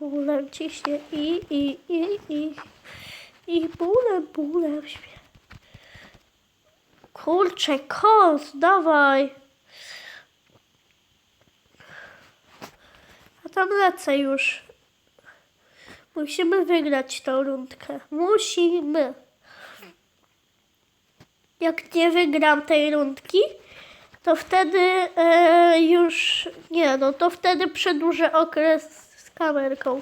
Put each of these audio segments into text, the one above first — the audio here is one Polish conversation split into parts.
bólem ciśnie i, i, i, i, i bólem, bólem śmie. Kurczę, kos, dawaj. A tam lecę już. Musimy wygrać tą rundkę. Musimy. Jak nie wygram tej rundki, to wtedy e, już nie, no to wtedy przedłużę okres kamerką.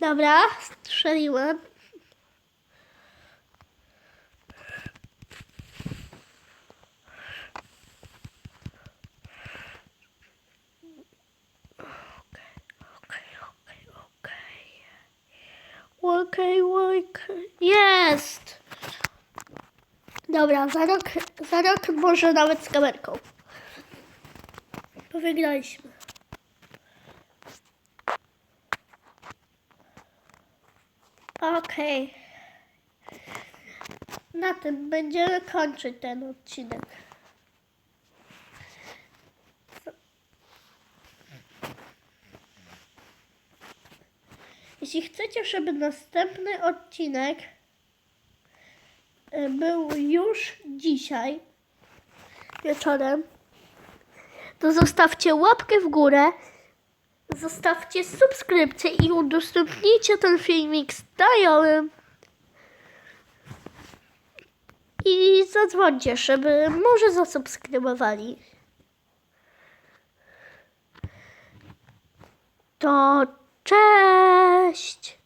Dobra, strzeliłem. Okej, okej. Jest! Dobra, za rok, za rok może nawet z kamerką. Bo wygraliśmy. Okej. Na tym będziemy kończyć ten odcinek. Jeśli chcecie, żeby następny odcinek e, był już dzisiaj wieczorem, to zostawcie łapkę w górę, zostawcie subskrypcję i udostępnijcie ten filmik znajomym. I zadzwońcie, żeby może zasubskrybowali. To cześć!